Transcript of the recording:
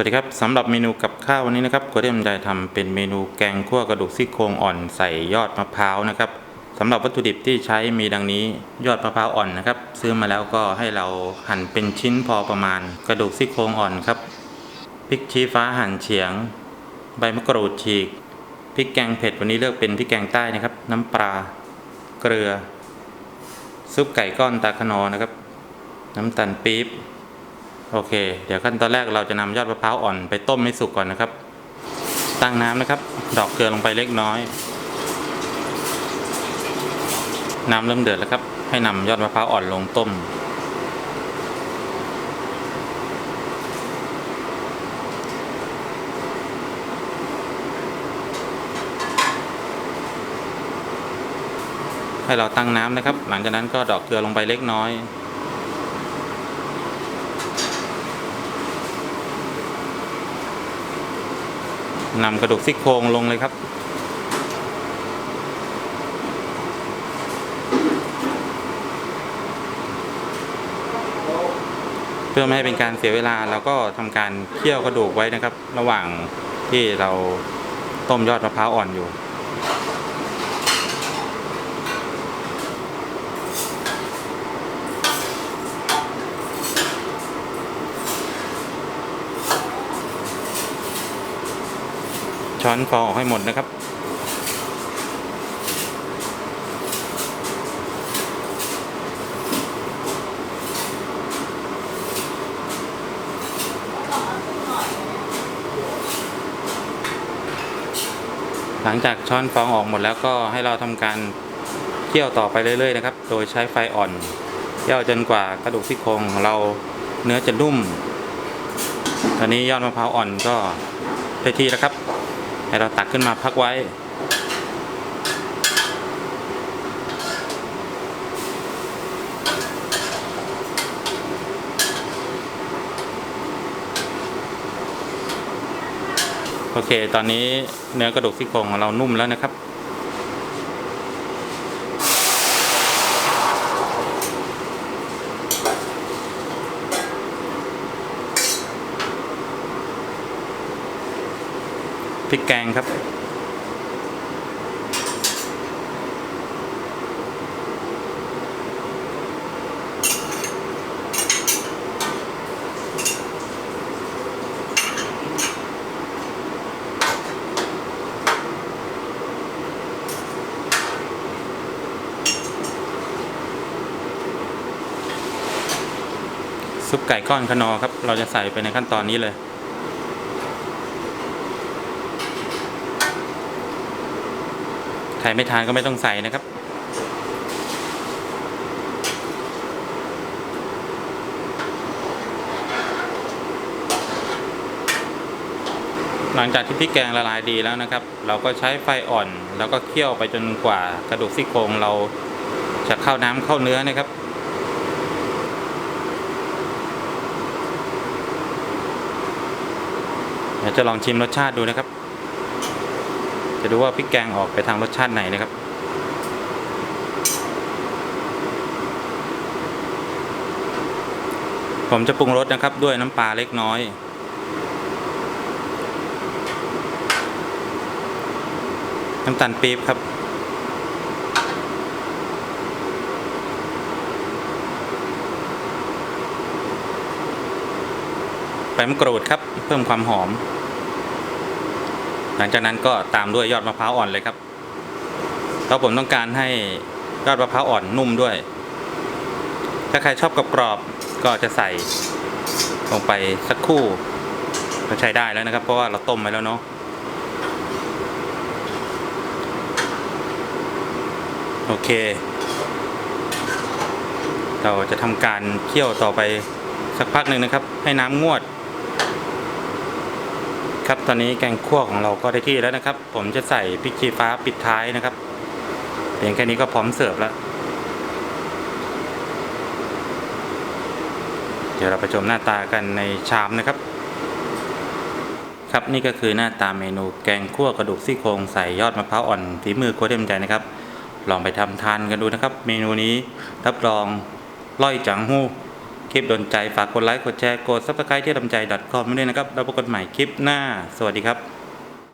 วัสดีครับสำหรับเมนูกับข้าววันนี้นะครับก็ได้ใจทำเป็นเมนูแกงคั่วกระดูกซี่โครงอ่อนใส่ยอดมะพร้าวนะครับสำหรับวัตถุดิบที่ใช้มีดังนี้ยอดมะพร้าวอ่อนนะครับ ซื้อมาแล้วก็ให้เราหั่นเป็นชิ้นพอประมาณ กระดูกซี่โครงอ่อนครับพริกชี้ฟ้าหั่นเฉียง ใบมะกรูดฉีกพริกแกงเผ็ดวันนี้เลือกเป็นพริกแกงใต้นะครับ น้ำปลาเกลือ ซุปไก่ก้อนตาขนอนะครับ น้ำตาลปี๊บ โอเค เดี๋ยวขั้นตอนแรกเราจะนำยอดมะพร้าวอ่อนไปต้มให้สุกก่อนนะครับ ตั้งน้ำนะครับ ดอกเกลือลงไปเล็กน้อย น้ำเริ่มเดือดแล้วครับ ให้นำยอดมะพร้าวอ่อนลงต้ม ให้เราตั้งน้ำนะครับ หลังจากนั้นก็ดอกเกลือลงไปเล็กน้อย นำกระดูกซี่โครงลงเลยครับ เพื่อไม่ให้เป็นการเสียเวลาเราก็ทำการเคี่ยวกระดูกไว้นะครับ ระหว่างที่เราต้มยอดมะพร้าวอ่อนอยู่ ช้อนฟองออกให้หมดนะครับ หลังจากช้อนฟองออกหมดแล้วก็ให้เราทำการเคี่ยวต่อไปเรื่อยๆนะครับ โดยใช้ไฟอ่อนเคี่ยวจนกว่ากระดูกซี่โครงของเราเนื้อจะนุ่ม ตอนนี้ยอดมะพร้าวอ่อนก็ได้ที่แล้วครับ ให้เราตักขึ้นมาพักไว้ โอเค ตอนนี้เนื้อกระดูกซี่โครงของเรานุ่มแล้วนะครับ พริกแกงครับ ซุปไก่ก้อนขนอครับ เราจะใส่ไปในขั้นตอนนี้เลย ใครไม่ทานก็ไม่ต้องใส่นะครับ หลังจากที่พริกแกงละลายดีแล้วนะครับ เราก็ใช้ไฟอ่อน แล้วก็เคี่ยวไปจนกว่ากระดูกซี่โครงเราจะเข้าน้ำเข้าเนื้อนะครับเดี๋ยวจะลองชิมรสชาติดูนะครับ ดูว่าพริกแกงออกไปทางรสชาติไหนนะครับ ผมจะปรุงรสนะครับด้วยน้ำปลาเล็กน้อยน้ำตาลปี๊บครับใบมะกรูดครับ เพิ่มความหอม หลังจากนั้นก็ตามด้วยยอดมะพร้าวอ่อนเลยครับเพราะผมต้องการให้ยอดมะพร้าวอ่อนนุ่มด้วย ถ้าใครชอบกรอบๆก็จะใส่ลงไปสักคู่ก็ใช้ได้แล้วนะครับ เพราะว่าเราต้มไว้แล้วเนาะโอเค เราจะทำการเคี่ยวต่อไปสักพักหนึ่งนะครับ ให้น้ำงวด ครับตอนนี้แกงคั่วของเราก็ได้ที่แล้วนะครับ ผมจะใส่พริกชี้ฟ้าปิดท้ายนะครับเพียงแค่นี้ก็พร้อมเสิร์ฟแล้ว เดี๋ยวเราไปชมหน้าตากันในชามนะครับ ครับนี่ก็คือหน้าตาเมนูแกงคั่วกระดูกซี่โครงใส่ยอดมะพร้าวอ่อนฝีมือโคตรเต็มใจนะครับ ลองไปทำทานกันดูนะครับ เมนูนี้รับรองร่อยจังหู้ คลิปโดนใจฝากกดไลค์กดแชร์กด subscribe ที่ลำใจ .com ด้วยนะครับเราพบกันใหม่คลิปหน้า สวัสดีครับ